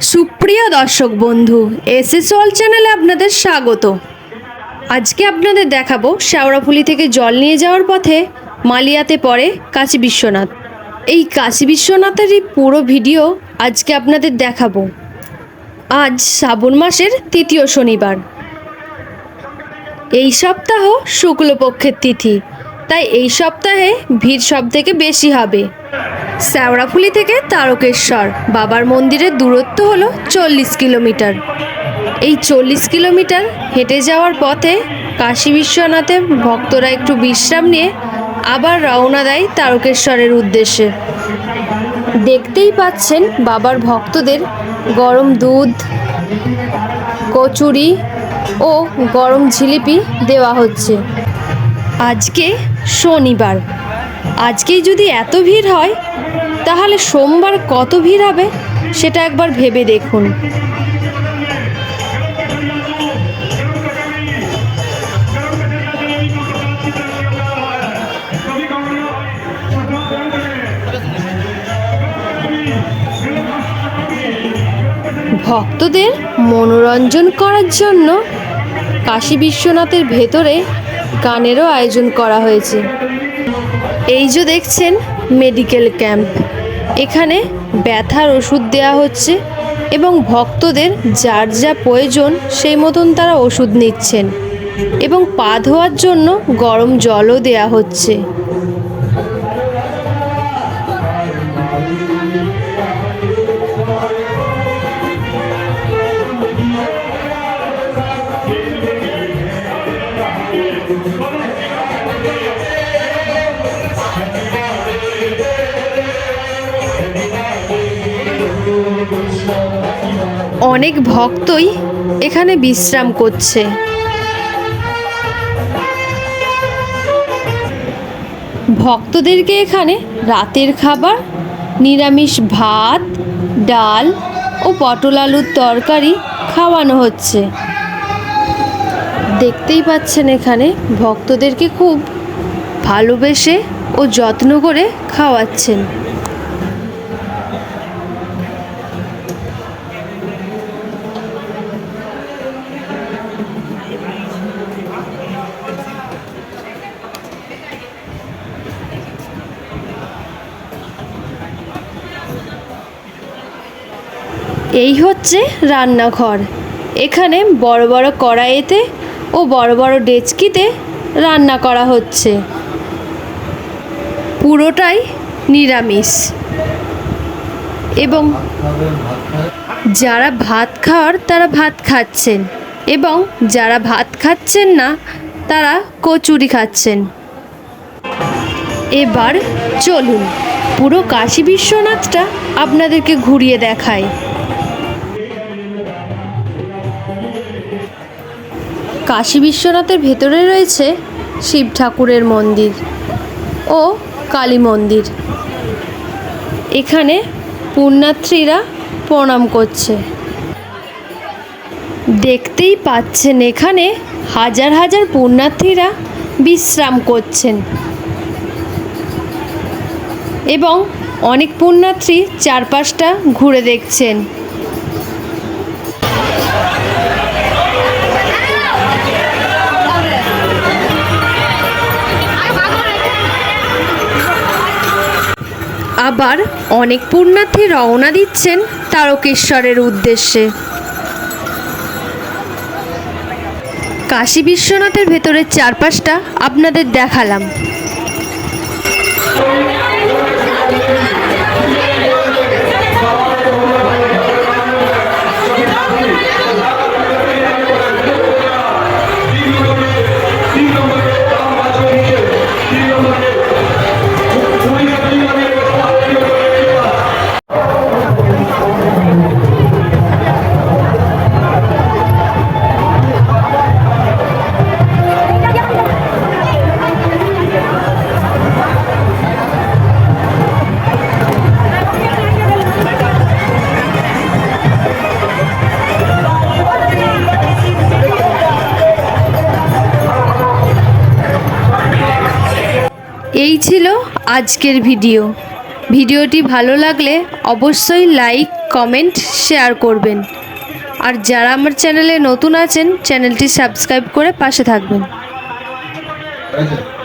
সুপ্রিয় দর্শক বন্ধু এস এস অল চ্যানেলে আপনাদের স্বাগত। আজকে আপনাদের দেখাবো শ্যাওড়াফুলি থেকে জল নিয়ে যাওয়ার পথে মালিয়াতে পড়ে কাশী বিশ্বনাথ। এই কাশী বিশ্বনাথেরই পুরো ভিডিও আজকে আপনাদের দেখাবো। আজ শ্রাবণ মাসের তৃতীয় শনিবার। এই সপ্তাহ শুক্লপক্ষের তিথি। তাই এই সপ্তাহে ভিড় সব থেকে বেশি হবে। শ্যাওড়াফুলি থেকে তারকেশ্বর, বাবার মন্দিরের দূরত্ব হলো চল্লিশ কিলোমিটার। এই চল্লিশ কিলোমিটার হেঁটে যাওয়ার পথে কাশী বিশ্বনাথে ভক্তরা একটু বিশ্রাম নিয়ে আবার রওনা দেয় তারকেশ্বরের উদ্দেশ্যে। দেখতেই পাচ্ছেন বাবার ভক্তদের গরম দুধ, কচুরি ও গরম জিলিপি দেওয়া হচ্ছে। আজকে শনিবার। আজকেই যদি এত ভিড় হয়, তাহলে সোমবার কত ভিড় হবে সেটা একবার ভেবে দেখুন। ভক্তদের মনোরঞ্জন করার জন্য কাশী বিশ্বনাথের ভেতরে গানেরও আয়োজন করা হয়েছে। এই যে দেখছেন, মেডিকেল ক্যাম্প। এখানে ব্যথার ওষুধ দেওয়া হচ্ছে এবং ভক্তদের যার যা প্রয়োজন, সেই মতন তারা ওষুধ নিচ্ছেন। এবং পা ধোয়ার জন্য গরম জলও দেয়া হচ্ছে। অনেক ভক্তই এখানে বিশ্রাম করছে। ভক্তদেরকে এখানে রাতের খাবার, নিরামিষ ভাত, ডাল ও পটল আলুর তরকারি খাওয়ানো হচ্ছে। দেখতেই পাচ্ছেন এখানে ভক্তদেরকে খুব ভালোবেসে ও যত্ন করে খাওয়াচ্ছেন। এই হচ্ছে রান্নাঘর। এখানে বড় বড় কড়াইতে ও বড় বড় ডেচকিতে রান্না করা হচ্ছে। পুরোটাই নিরামিষ। এবং যারা ভাত খাওয়ার তারা ভাত খাচ্ছেন এবং যারা ভাত খাচ্ছেন না তারা কচুরি খাচ্ছেন। এবার চলুন পুরো কাশী বিশ্বনাথটা আপনাদেরকে ঘুরিয়ে দেখায় কাশী বিশ্বনাথের ভেতরে রয়েছে শিব ঠাকুরের মন্দির ও কালী মন্দির। এখানে পুণ্যার্থীরা প্রণাম করছে। দেখতেই পাচ্ছেন এখানে হাজার হাজার পুণ্যার্থীরা বিশ্রাম করছেন। এবং অনেক পুণ্যার্থী চারপাশটা ঘুরে দেখছেন। আবার অনেক পুণ্যার্থী রওনা দিচ্ছেন তারকেশ্বরের উদ্দেশ্যে। কাশী বিশ্বনাথের ভেতরের চারপাশটা আপনাদের দেখালাম। এই ছিল আজকের ভিডিও। ভিডিওটি ভালো লাগলে অবশ্যই লাইক, কমেন্ট, শেয়ার করবেন। আর যারা আমার চ্যানেলে নতুন আছেন, চ্যানেলটি সাবস্ক্রাইব করে পাশে থাকবেন। আচ্ছা।